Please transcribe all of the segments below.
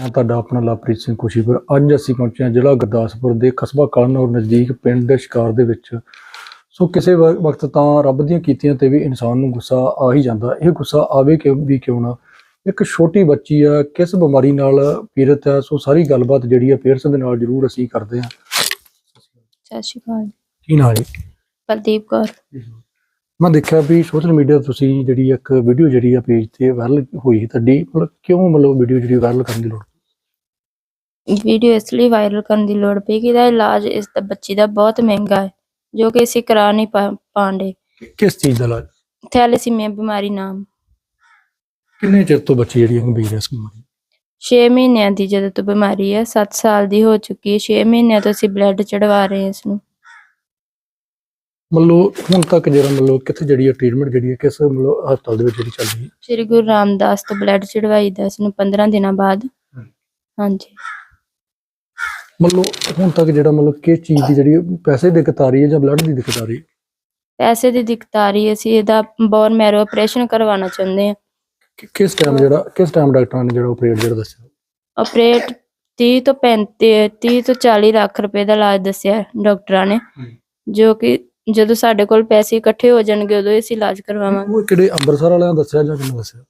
ਮੈਂ ਤੁਹਾਡਾ ਆਪਣਾ ਲਵਪ੍ਰੀਤ ਸਿੰਘ ਖੁਸ਼ੀਪੁਰ ਅੱਜ ਅਸੀਂ ਪਹੁੰਚੇ ਹਾਂ ਜ਼ਿਲ੍ਹਾ ਗੁਰਦਾਸਪੁਰ ਦੇ ਕਸਬਾ ਕਲਨੌਰ ਨਜ਼ਦੀਕ ਪਿੰਡ ਸ਼ਿਕਾਰ ਦੇ ਵਿੱਚ। ਸੋ ਕਿਸੇ ਵਕਤ ਤਾਂ ਰੱਬ ਦੀਆਂ ਕੀਤੀਆਂ ਤੇ ਵੀ ਇਨਸਾਨ ਨੂੰ ਗੁੱਸਾ ਆ ਹੀ ਜਾਂਦਾ। ਇਹ ਗੁੱਸਾ ਆਵੇ ਕਿ ਵੀ ਕਿਉਂ ਨਾ? ਇੱਕ ਛੋਟੀ ਬੱਚੀ ਆ ਕਿਸ ਬਿਮਾਰੀ ਨਾਲ ਪੀੜਤ ਹੈ ਸੋ ਸਾਰੀ ਗੱਲਬਾਤ ਜਿਹੜੀ ਆ ਪੇਰੈਂਟਸ ਦੇ ਨਾਲ ਜ਼ਰੂਰ ਅਸੀਂ ਕਰਦੇ ਹਾਂ। ਸਤਿ ਸ਼੍ਰੀ ਅਕਾਲ। ਕੀ ਨਾਲ ਜੀ? ਕੁਲਦੀਪ ਕੌਰ। ਮੈਂ ਦੇਖਿਆ ਵੀ ਸੋਸ਼ਲ ਮੀਡੀਆ ਤੁਸੀਂ ਜਿਹੜੀ ਇੱਕ ਵੀਡੀਓ ਜਿਹੜੀ ਆ ਪੇਜ ਤੇ ਵਾਇਰਲ ਹੋਈ ਤੁਹਾਡੀ ਮਤਲਬ ਕਿਉਂ ਮਤਲਬ ਵੀਡੀਓ ਜਿਹੜੀ ਵਾਇਰਲ ਕਰਨ ਦੀ ਲੋੜ ਵੀਡੀਓ ਇਸ ਲਈ ਵਾਇਰਲ ਕਰਨ ਦੀ ਲੋੜ ਪਈ ਕਿ ਇਹਦਾ ਇਲਾਜ ਇਸ ਦਾ ਬੱਚੀ ਦਾ ਬਹੁਤ ਮਹਿੰਗਾ ਹੈ ਜੋ ਕਿ ਅਸੀਂ ਕਰਾ ਨਹੀਂ ਪਾ- ਕਿਸ ਚੀਜ਼ ਦਾ ਇਲਾਜ? ਥੈਲੇਸੀਮੀਆ ਬਿਮਾਰੀ ਨਾਮ। ਕਿੰਨੇ ਚਿਰ ਤੋਂ ਬੱਚੀ ਜਿਹੜੀ ਗੰਭੀਰ ਹੈ ਇਸ ਬਿਮਾਰੀ 6 ਮਹੀਨਿਆਂ ਦੀ ਜਦੋਂ ਤੋਂ ਬਿਮਾਰੀ ਹੈ 7 ਸਾਲ ਦੀ ਹੋ ਚੁੱਕੀ ਹੈ 6 ਮਹੀਨਿਆਂ ਤੋਂ ਅਸੀਂ ਬਲੱਡ ਚੜਵਾ ਰਹੇ ਹਾਂ ਇਸ ਨੂੰ। ਮਤਲਬ ਹੁਣ ਤੱਕ ਜਿਹੜਾ ਮਤਲਬ ਕਿੱਥੇ ਜਿਹੜੀ ਹੈ ਟ੍ਰੀਟਮੈਂਟ ਜਿਹੜੀ ਹੈ ਕਿਸ ਮਤਲਬ ਹਸਪਤਾਲ ਦੇ ਵਿੱਚ ਜਿਹੜੀ ਚੱਲ ਰਹੀ ਹੈ? ਸ੍ਰੀ ਗੁਰੂ ਰਾਮਦਾਸ ਤੋਂ ਬਲੱਡ ਚੜਵਾਈ ਦਾ ਇਸ ਨੂੰ 15 ਦਿਨਾਂ ਬਾਅਦ। ਹਾਂਜੀ। ਮਤਲਬ ਹੁਣ ਤੱਕ ਜਿਹੜਾ ਮਤਲਬ ਕਿਸ ਚੀਜ਼ ਦੀ ਜਿਹੜੀ ਪੈਸੇ ਦੀ ਦਿੱਕਤ ਆ ਰਹੀ ਹੈ ਜਾਂ ਬਲੱਡ ਦੀ ਦਿੱਕਤ ਆ ਰਹੀ ਹੈ? ਪੈਸੇ ਦੀ ਦਿੱਕਤ ਆ ਰਹੀ ਹੈ ਅਸੀਂ ਇਹਦਾ ਬੋਨ ਮੈਰੋ ਆਪਰੇਸ਼ਨ ਕਰਵਾਉਣਾ ਚਾਹੁੰਦੇ ਹਾਂ। ਕਿ- ਕਿਸ ਟਾਈਮ ਜਿਹੜਾ ਕਿਸ ਟਾਈਮ ਡਾਕਟਰਾਂ ਨੇ ਜਿਹੜਾ ਆਪਰੇਟ ਜਿਹੜਾ ਦੱਸਿਆ? ਆਪਰੇਟ 30 ਤੋਂ 35 30 ਤੋਂ 40 ਲੱਖ ਰੁਪਏ ਦਾ ਇਲਾਜ ਦੱਸਿਆ ਡਾਕਟਰਾਂ ਨੇ ਜੋ ਕਿ ਜਦੋਂ ਸਾਡੇ ਕੋਲ ਪੈਸੇ ਇਕੱਠੇ ਹੋ ਜਾਣਗੇ ਉਦੋਂ ਅਸੀਂ ਇਲਾਜ ਕਰਵਾਵਾਂਗੇ। ਉਹ ਕਿਹੜੇ ਅੰਮ੍ਰਿਤਸਰ ਵਾਲਿਆਂ ਨੇ ਦੱਸਿਆ ਜਾਂ ਕਿਹਨੇ ਦੱਸਿਆ?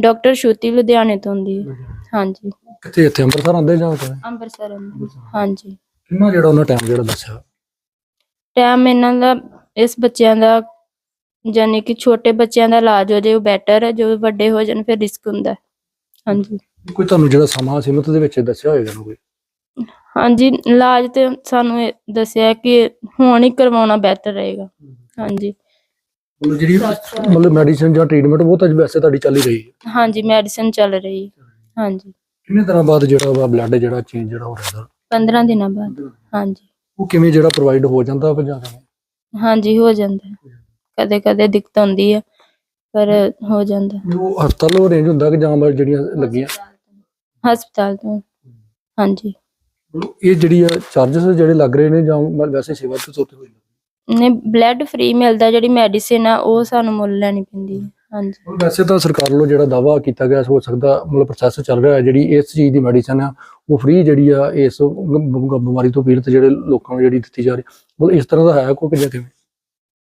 ਡਾਕਟਰ ਸ਼ੂਤੀ ਲੁਧਿਆਣੇ ਤੋਂ ਹੁੰਦੀ ਹੈ। ਹਾਂਜੀ। ਕਿੱਥੇ ਇੱਥੇ ਅੰਮ੍ਰਿਤਸਰ ਆਉਂਦੇ ਜਾਂ ਕਿਵੇਂ? ਅੰਮ੍ਰਿਤਸਰ ਆਉਂਦੀ। ਹਾਂਜੀ। ਕਿੰਨਾ ਜਿਹੜਾ ਉਹਨਾਂ ਟਾਈਮ ਜਿਹੜਾ ਦੱਸਿਆ? ਟਾਈਮ ਇਹਨਾਂ ਦਾ ਇਸ ਬੱਚਿਆਂ ਦਾ ਯਾਨੀ ਕਿ ਛੋਟੇ ਬੱਚਿਆਂ ਦਾ ਇਲਾਜ ਹੋ ਜਾਏ ਉਹ ਬੈਟਰ ਹੈ ਜੋ ਵੱਡੇ ਹੋ ਜਾਣ ਫਿਰ ਰਿਸਕ ਹੁੰਦਾ। ਹੈ। ਹਾਂਜੀ। ਕੋਈ ਤੁਹਾਨੂੰ ਜਿਹੜਾ ਸਮਾਂ ਸੀਮਤ ਦੇ ਵਿੱਚ ਦੱਸਿਆ ਹੋਏਗਾ ਨਾ ਕੋਈ? ਹਾਂਜੀ ਇਲਾਜ ਤੇ ਸਾਨੂੰ ਇਹ ਦੱਸਿਆ ਕਿ ਹੁਣ ਹੀ ਕਰਵਾਉਣਾ ਬਿਹਤਰ ਰਹੇਗਾ। ਹਾਂਜੀ। ਮਤਲਬ ਜਿਹੜੀ ਮਤਲਬ ਮੈਡੀਸਿਨ ਜਾਂ ਟ੍ਰੀਟਮੈਂਟ ਉਹ ਤਾਂ ਵੈਸੇ ਤੁਹਾਡੀ ਚੱਲ ਹੀ ਰਹੀ ਹੈ। ਹਾਂਜੀ ਮੈਡੀਸਨ ਚੱਲ ਰਹੀ ਹੈ। ਹਾਂਜੀ। ਕਿੰਨੇ ਦਿਨਾਂ ਬਾਅਦ ਜਿਹੜਾ ਵਾ ਬਲੱਡ ਜਿਹੜਾ ਚੇਂਜ ਜਿਹੜਾ ਹੋ ਰਿਹਾ? 15 ਦਿਨਾਂ ਬਾਅਦ ਹਾਂਜੀ। ਉਹ ਕਿਵੇਂ ਜਿਹੜਾ ਪ੍ਰੋਵਾਈਡ ਹੋ ਜਾਂਦਾ ਵਾ ਜਾਂ ਕਿਵੇਂ? ਹਾਂਜੀ ਹੋ ਜਾਂਦਾ। ਹੈ। ਕਦੇ ਕਦੇ ਦਿੱਕਤ ਆਉਂਦੀ ਹੈ ਪਰ ਹੋ ਜਾਂਦਾ। ਹੈ। ਉਹ ਹਸਪਤਾਲ ਰੇਂਜ ਹੁੰਦਾ ਕਿ ਜਾਂ ਮਤਲਬ ਜਿਹੜੀਆਂ ਲੱਗੀਆਂ? ਹਸਪਤਾਲ ਤੋਂ ਹਾਂਜੀ। ਇਹ ਜਿਹੜੀ ਆ ਚਾਰजेस ਜਿਹੜੇ ਲੱਗ ਰਹੇ ਨੇ ਜਾਂ ਵੈਸੇ ਸੇਵਾ ਤੋਂ ਸੋਤੇ ਹੋਏ ਨੇ? ਨੇ ਬਲੱਡ ਫ੍ਰੀ ਮਿਲਦਾ ਜਿਹੜੀ ਮੈਡੀਸਿਨ ਆ ਉਹ ਸਾਨੂੰ ਮੁੱਲ ਲੈਣੀ ਪੈਂਦੀ ਹੈ ਹਾਂਜੀ। ਔਰ ਵੈਸੇ ਤਾਂ ਸਰਕਾਰ ਵੱਲੋਂ ਜਿਹੜਾ ਦਾਵਾ ਕੀਤਾ ਗਿਆ ਹੋ ਸਕਦਾ ਮਤਲਬ ਪ੍ਰੋਸੈਸ ਚੱਲ ਰਿਹਾ ਹੈ ਜਿਹੜੀ ਇਸ ਚੀਜ਼ ਦੀ ਮੈਡੀਸਨ ਆ ਉਹ ਫ੍ਰੀ ਜਿਹੜੀ ਆ ਇਸ ਬਿਮਾਰੀ ਤੋਂ ਪੀੜਤ ਜਿਹੜੇ ਲੋਕਾਂ ਨੂੰ ਜਿਹੜੀ ਦਿੱਤੀ ਜਾ ਰਹੀ ਮਤਲਬ ਇਸ ਤਰ੍ਹਾਂ ਦਾ ਹੈ ਕੋਈ ਕਿਵੇਂ?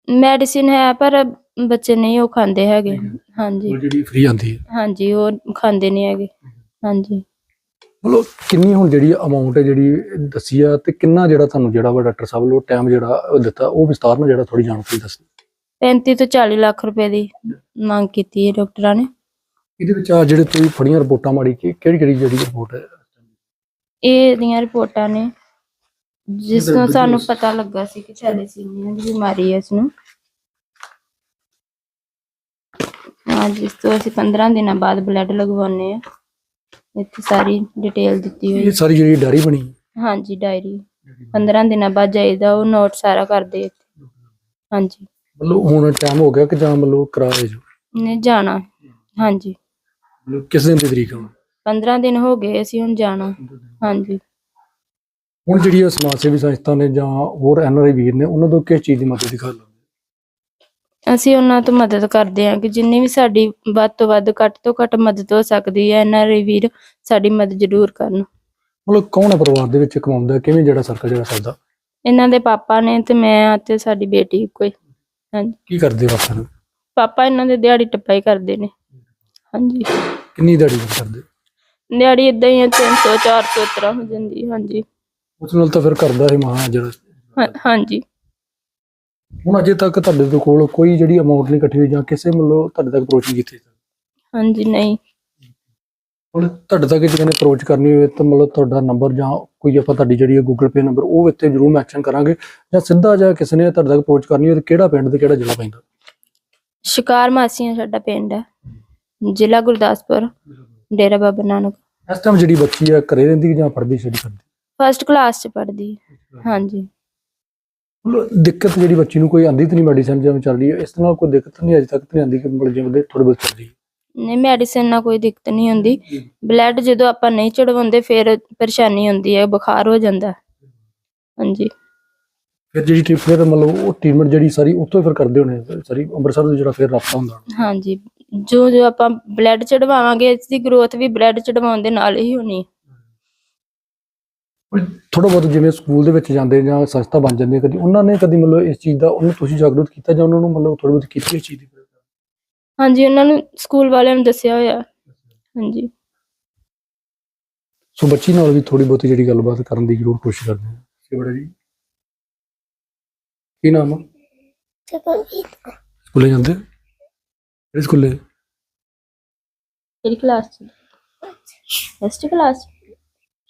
ਮੈਡੀਸਿਨ ਹੈ ਪਰ ਬੱਚੇ ਨਹੀਂ ਉਹ ਖਾਂਦੇ ਹੈਗੇ। ਹਾਂਜੀ। ਉਹ ਜਿਹੜੀ ਫ੍ਰੀ ਆਂਦੀ ਹੈ। ਹਾਂਜੀ ਉਹ ਖਾਂਦੇ ਨਹੀਂ ਹੈਗੇ। ਹਾਂਜੀ। ਮਤਲਬ ਕਿੰਨੀ ਹੁਣ ਜਿਹੜੀ ਅਮਾਉਂਟ ਹੈ ਜਿਹੜੀ ਦੱਸੀ ਆ ਤੇ ਕਿੰਨਾ ਜਿਹੜਾ ਤੁਹਾਨੂੰ ਜਿਹੜਾ ਵਾ ਡਾਕਟਰ ਸਾਹਿਬ ਵੱਲੋਂ ਟਾਈਮ ਜਿਹੜਾ ਦਿੱਤਾ ਉਹ ਵਿਸਤਾਰ ਨਾਲ ਜਿਹੜਾ ਥੋੜੀ ਜਾਣਕਾਰੀ ਦੱਸ 35 ਤੋਂ 40 ਲੱਖ ਰੁਪਏ ਦੀ ਮੰਗ ਕੀਤੀ ਹੈ ਡਾਕਟਰਾਂ ਨੇ। ਇਹਦੇ ਵਿੱਚ ਆ ਜਿਹੜੇ ਤੁਸੀਂ ਫੜੀਆਂ ਰਿਪੋਰਟਾਂ ਮਾੜੀ ਕਿ ਕਿਹੜੀ ਕਿਹੜੀ ਜਿਹੜੀ ਰਿਪੋਰਟ ਹੈ? ਇਹ ਦੀਆਂ ਰਿਪੋਰਟਾਂ ਨੇ ਜਿਸ ਤੋਂ ਸਾਨੂੰ ਇਸ- ਪਤਾ ਲੱਗਾ ਸੀ ਕਿ ਥੈਲੇਸੀਮੀਆ ਦੀ ਬਿਮਾਰੀ ਹੈ ਇਸ ਨੂੰ ਹਾਂ ਜਿਸ ਤੋਂ ਅਸੀਂ 15 ਦਿਨਾਂ ਬਾਅਦ ਬਲੱਡ ਲਗਵਾਉਨੇ ਆ ਇੱਥੇ ਸਾਰੀ ਡਿਟੇਲ ਦਿੱਤੀ ਹੋਈ ਇਹ ਸਾਰੀ ਜਿਹੜੀ ਡਾਇਰੀ ਬਣੀ ਹਾਂਜੀ ਡਾਇਰੀ 15 ਦਿਨਾਂ ਬਾਅਦ ਜਾਈਦਾ ਉਹ ਨੋਟ ਸਾਰਾ ਕਰਦੇ ਇੱਥੇ। ਹਾਂਜੀ। ਮਤਲਬ ਹੁਣ ਟਾਈਮ ਹੋ ਗਿਆ ਕਿ ਜਾਂ ਮਤਲਬ ਕਰਾ ਰਹੇ ਜੋ ਨੇ ਜਾਣਾ। ਹਾਂਜੀ। ਮਤਲਬ ਕਿਸ ਦਿਨ ਦੀ ਤਰੀਕ ਆ 15 ਦਿਨ ਹੋ ਗਏ ਅਸੀਂ ਹੁਣ ਜਾਣਾ। ਹਾਂਜੀ। ਹੁਣ ਜਿਹੜੀ ਇਹ ਸਮਾਜ ਸੇਵੀ ਸੰਸਥਾ ਨੇ ਜਾਂ ਹੋਰ ਐਨਆਰਆਈ ਵੀਰ ਨੇ ਉਹਨਾਂ ਤੋਂ ਕਿਸ ਚੀਜ਼ ਦੀ ਮਦਦ ਦਿਖਾ ਲਓ ਅਸੀਂ ਉਹਨਾਂ ਤੋਂ ਮਦਦ ਕਰਦੇ ਹਾਂ ਕਿ ਜਿੰਨੀ ਵੀ ਸਾਡੀ ਵੱਧ ਤੋਂ ਵੱਧ ਘੱਟ ਤੋਂ ਘੱਟ ਮਦਦ ਹੋ ਸਕਦੀ ਹੈ ਐਨਆਰਆਈ ਵੀਰ ਸਾਡੀ ਮਦਦ ਜ਼ਰੂਰ ਕਰਨ। ਮਤਲਬ ਕੌਣ ਹੈ ਪਰਿਵਾਰ ਦੇ ਵਿੱਚ ਕਮਾਉਂਦਾ? ਕਿਵੇਂ ਜਿਹੜਾ ਸਰਕਲ ਜਿਹੜਾ ਸਰਦਾ ਇਹਨਾਂ ਦੇ ਪਾਪਾ ਨੇ ਤੇ ਮੈਂ ਆ ਤੇ ਸਾਡੀ ਬੇਟੀ ਕੋਈ। ਹਾਂਜੀ। ਕੀ ਕਰਦੇ ਵਾਪਸ ਨੂੰ ਪਾਪਾ ਇਹਨਾਂ ਦੇ ਦਿਹਾੜੀ ਟੱਪਾਈ ਕਰਦੇ ਨੇ। ਹਾਂਜੀ। ਕਿੰਨੀ ਦਿਹਾੜੀ ਕਰਦੇ ਦਿਹਾੜੀ ਇਦਾਂ ਹੀ 300 400 ਤਰ੍ਹਾਂ ਹੋ ਜਾਂਦੀ ਹੈ, ਹਾਂਜੀ। ਉਸ ਨਾਲ ਤਾਂ ਫਿਰ ਕਰਦਾ ਹੈ ਮਹਾ ਜਿਹੜਾ। ਹਾਂ- ਹਾਂਜੀ। ਹੁਣ ਅਜੇ ਤੱਕ ਤੁਹਾਡੇ ਦੇ ਕੋਲ ਕੋਈ ਜਿਹੜੀ ਅਮਾਉਂਟ ਨਹੀਂ ਇਕੱਠੀ ਹੋਈ ਜਾਂ ਕਿਸੇ ਵੱਲੋਂ ਤੁਹਾਡੇ ਤੱਕ ਅਪਰੋਚ ਨਹੀਂ ਕੀਤੀ? ਹਾਂਜੀ ਨਹੀਂ। ਹੁਣ ਤੁਹਾਡੇ ਤੱਕ ਜੇ ਨੇ ਅਪਰੋਚ ਕਰਨੀ ਹੋਵੇ ਤਾਂ ਮਤਲਬ ਤੁਹਾਡਾ ਨੰਬਰ ਜਾਂ ਕੋਈ ਆਪਾਂ ਤੁਹਾਡੀ ਜਿਹੜੀ ਹੈ ਗੂਗਲ ਪੇ ਨੰਬਰ ਉਹ ਇੱਥੇ ਜ਼ਰੂਰ ਮੈਂਸ਼ਨ ਕਰਾਂਗੇ ਜਾਂ ਸਿੱਧਾ ਜਾਂ ਕਿਸੇ ਨੇ ਤੁਹਾਡੇ ਤੱਕ ਅਪਰੋਚ ਕਰਨੀ ਹੋਵੇ ਤਾਂ ਕਿਹੜਾ ਪਿੰਡ ਤੇ ਕਿਹੜਾ ਜ਼ਿਲ੍ਹਾ ਪੈਂਦਾ? ਸ਼ਿਕਾਰ ਮਾਸੀਆਂ ਸਾਡਾ ਪਿੰਡ ਹੈ ਜ਼ਿਲ੍ਹਾ ਗੁਰਦਾਸਪੁਰ ਡੇਰਾ ਬਾਬਾ ਨਾਨਕ। ਇਸ ਟਾਈਮ ਜਿਹੜੀ ਬੱਚੀ ਹੈ ਘਰੇ ਰਹਿੰਦੀ ਜਾਂ ਪੜ੍ਹਦੀ ਛੜੀ ਕਰਦੀ? ਫਸਟ ਕਲਾਸ ਚ ਪੜ੍ਹਦੀ। ਹੈ ਹਾਂਜੀ ਦਿੱਕਤ ਜਿਹੜੀ ਬੱਚੀ ਨੂੰ ਕੋਈ ਆਂਦੀ ਤਾਂ ਨਹੀਂ ਮੈਡੀਸਨ ਜਿਵੇਂ ਚੱਲ ਰਹੀ ਹੈ ਇਸ ਨਾਲ ਕੋਈ ਦਿੱਕਤ ਨਹੀਂ ਅਜੇ ਤੱਕ ਤਾਂ ਨਹੀਂ ਆਂਦੀ ਕਿ ਮਤਲਬ ਜਿਵੇਂ ਥੋੜੀ ਬਹੁਤ ਚੱਲ ਰਹੀ ਹੈ ਨਹੀਂ ਮੈਡੀਸਿਨ ਨਾਲ ਕੋਈ ਦਿੱਕਤ ਨਹੀਂ ਹੁੰਦੀ। ਬਲੱਡ ਜਦੋਂ ਆਪਾਂ ਨਹੀਂ ਚੜਵਾਉਂਦੇ ਫਿਰ ਪਰੇਸ਼ਾਨੀ ਹੁੰਦੀ ਹੈ ਬੁਖਾਰ ਹੋ ਜਾਂਦਾ। ਹੈ। ਹਾਂਜੀ। ਫਿਰ ਜਿਹੜੀ ਟ੍ਰਿਪ ਫਿਰ ਮਤਲਬ ਉਹ ਟ੍ਰੀਟਮੈਂਟ ਜਿਹੜੀ ਸਾਰੀ ਉੱਥੋਂ ਹੀ ਫਿਰ ਕਰਦੇ ਹੋਣੇ ਸਾਰੀ ਅੰਮ੍ਰਿਤਸਰ ਤੋਂ ਜਿਹੜਾ ਫਿਰ ਰਾਬਤਾ ਹੁੰਦਾ। ਹਾਂਜੀ। ਜੋ ਜੋ ਆਪਾਂ ਬਲੱਡ ਚੜਵਾਵਾਂਗੇ ਇਸ ਦੀ ਗਰੋਥ ਵੀ ਬਲੱਡ ਚੜਵਾਉਣ ਦੇ ਨਾਲ ਹੀ ਹੋਣੀ ਹੈ। ਥੋੜਾ ਬਹੁਤ ਜਿਵੇਂ ਸਕੂਲ ਦੇ ਵਿੱਚ ਜਾਂਦੇ ਜਾਂ ਸੰਸਥਾ ਬਣ ਜਾਂਦੀ ਕਦੀ ਉਹਨਾਂ ਨੇ ਕਦੀ ਮਤਲਬ ਇਸ ਚੀਜ਼ ਦਾ ਉਹਨੂੰ ਤੁਸੀਂ ਜਾਗਰੂਕ ਕੀਤਾ ਜਾਂ ਉਹਨਾਂ ਨੂੰ ਮਤਲਬ ਥੋੜੀ ਬਹੁਤ ਕੀਤੀ ਇਸ ਚੀਜ਼ ਦੀ? ਹਾਂਜੀ ਉਹਨਾਂ ਨੂੰ ਸਕੂਲ ਵਾਲਿਆਂ ਨੂੰ ਦੱਸਿਆ ਹੋਇਆ। ਹਾਂਜੀ। ਸੋ ਬੱਚੀ ਨਾਲ ਵੀ ਥੋੜੀ ਬਹੁਤੀ ਜਿਹੜੀ ਗੱਲਬਾਤ ਕਰਨ ਦੀ ਜ਼ਰੂਰ ਕੋਸ਼ਿਸ਼ ਕਰਦੇ ਹਾਂ। ਜੀ ਬੜਾ ਜੀ। ਕੀ ਨਾਮ ਆ? ਸਕੂਲੇ ਜਾਂਦੇ ਕਿਹੜੇ ਸਕੂਲੇ? ਕਿਹੜੀ ਕਲਾਸ ਚ? ਫਸਟ ਕਲਾਸ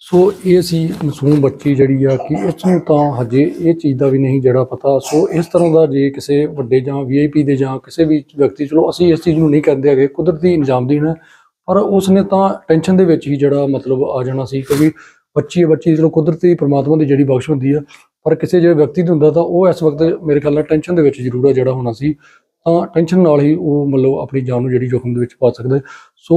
ਸੋ ਇਹ ਸੀ ਮਾਸੂਮ ਬੱਚੀ ਜਿਹੜੀ ਆ ਕਿ ਇਸ ਨੂੰ ਤਾਂ ਹਜੇ ਇਹ ਚੀਜ਼ ਦਾ ਵੀ ਨਹੀਂ ਜਿਹੜਾ ਪਤਾ। ਸੋ ਇਸ ਤਰ੍ਹਾਂ ਦਾ ਜੇ ਕਿਸੇ ਵੱਡੇ ਜਾਂ ਵੀਆਈਪੀ ਦੇ ਜਾਂ ਕਿਸੇ ਵੀ ਵਿਅਕਤੀ, ਚਲੋ ਅਸੀਂ ਇਸ ਚੀਜ਼ ਨੂੰ ਨਹੀਂ ਕਹਿੰਦੇ ਹੈਗੇ, ਕੁਦਰਤੀ ਨਿਜ਼ਾਮ ਦੀ ਪਰ ਉਸ ਨੇ ਤਾਂ ਟੈਨਸ਼ਨ ਦੇ ਵਿੱਚ ਹੀ ਜਿਹੜਾ ਮਤਲਬ ਆ ਜਾਣਾ ਸੀ ਕਿਉਂਕਿ ਬੱਚੀ ਹੈ, ਬੱਚੀ ਚਲੋ ਕੁਦਰਤੀ ਪ੍ਰਮਾਤਮਾ ਦੀ ਜਿਹੜੀ ਬਖਸ਼ ਹੁੰਦੀ ਆ, ਪਰ ਕਿਸੇ ਜਿਹੜੇ ਵਿਅਕਤੀ ਦੀ ਹੁੰਦਾ ਤਾਂ ਉਹ ਇਸ ਵਕਤ ਮੇਰੇ ਖਿਆਲ ਨਾਲ ਟੈਨਸ਼ਨ ਦੇ ਵਿੱਚ ਜ਼ਰੂਰ ਆ ਜਿਹੜਾ ਹੋਣਾ ਸੀ। ਤਾਂ ਟੈਨਸ਼ਨ ਨਾਲ ਹੀ ਉਹ ਮਤਲਬ ਆਪਣੀ ਜਾਨ ਨੂੰ ਜਿਹੜੀ ਜੋਖਮ ਦੇ ਵਿੱਚ ਪਾ ਸਕਦਾ ਸੋ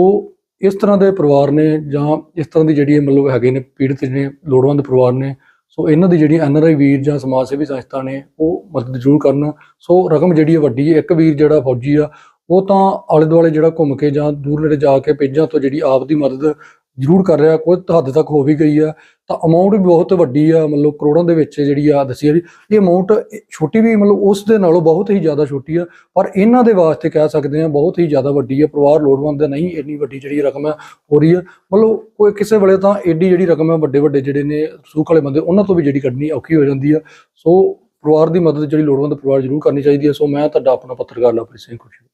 ਇਸ ਤਰ੍ਹਾਂ ਦੇ ਪਰਿਵਾਰ ਨੇ ਜਾਂ ਇਸ ਤਰ੍ਹਾਂ ਦੀ ਜਿਹੜੀ ਮਤਲਬ ਹੈਗੇ ਨੇ ਪੀੜਤ ਜਿਹੜੇ ਲੋੜਵੰਦ ਪਰਿਵਾਰ ਨੇ, ਸੋ ਇਹਨਾਂ ਦੀ ਜਿਹੜੀ ਐਨਆਰਆਈ ਵੀਰ ਜਾਂ ਸਮਾਜ ਸੇਵੀ ਸੰਸਥਾ ਨੇ ਉਹ ਮਦਦ ਜ਼ਰੂਰ ਕਰਨ। ਸੋ ਰਕਮ ਜਿਹੜੀ ਹੈ ਵੱਡੀ ਹੈ ਇੱਕ ਵੀਰ ਜਿਹੜਾ ਫੌਜੀ ਆ, ਉਹ ਤਾਂ ਆਲੇ ਦੁਆਲੇ ਜਿਹੜਾ ਘੁੰਮ ਕੇ ਜਾਂ ਦੂਰ ਨੇੜੇ ਜਾ ਕੇ ਪੇਜਾਂ ਤੋਂ ਜਿਹੜੀ ਆਪ ਦੀ ਮਦਦ ਜ਼ਰੂਰ ਕਰ ਰਿਹਾ ਕੋਈ ਹੱਦ ਤੱਕ ਹੋ ਵੀ ਗਈ ਆ। ਤਾਂ ਅਮਾਉਂਟ ਵੀ ਬਹੁਤ ਵੱਡੀ ਆ ਮਤਲਬ ਕਰੋੜਾਂ ਦੇ ਵਿੱਚ ਜਿਹੜੀ ਆ ਦੱਸੀ ਆ ਜੀ ਇਹ ਅਮਾਉਂਟ ਛੋਟੀ ਵੀ ਮਤਲਬ ਉਸ ਦੇ ਨਾਲੋਂ ਬਹੁਤ ਹੀ ਜ਼ਿਆਦਾ ਛੋਟੀ ਆ ਪਰ ਇਹਨਾਂ ਦੇ ਵਾਸਤੇ ਕਹਿ ਸਕਦੇ ਆ ਬਹੁਤ ਹੀ ਜ਼ਿਆਦਾ ਵੱਡੀ ਆ। ਪਰਿਵਾਰ ਲੋੜਵੰਦ ਹੈ, ਨਹੀਂ ਇੰਨੀ ਵੱਡੀ ਜਿਹੜੀ ਰਕਮ ਹੈ ਹੋ ਰਹੀ ਹੈ ਮਤਲਬ ਕੋਈ ਕਿਸੇ ਵੇਲੇ ਤਾਂ ਐਡੀ ਜਿਹੜੀ ਰਕਮ ਹੈ ਵੱਡੇ ਵੱਡੇ ਜਿਹੜੇ ਨੇ ਸੂਖ ਵਾਲੇ ਬੰਦੇ ਉਹਨਾਂ ਤੋਂ ਵੀ ਜਿਹੜੀ ਕੱਢਣੀ ਔਖੀ ਹੋ ਜਾਂਦੀ ਆ। ਸੋ ਪਰਿਵਾਰ ਦੀ ਮਦਦ ਜਿਹੜੀ ਲੋੜਵੰਦ ਪਰਿਵਾਰ ਜ਼ਰੂਰ ਕਰਨੀ ਚਾਹੀਦੀ ਹੈ ਸੋ ਮੈਂ ਤੁਹਾਡਾ ਆਪਣਾ ਪੱਤਰਕਾਰ ਲਵਪ੍ਰੀਤ ਸਿੰਘ ਖੁਸ਼ੀ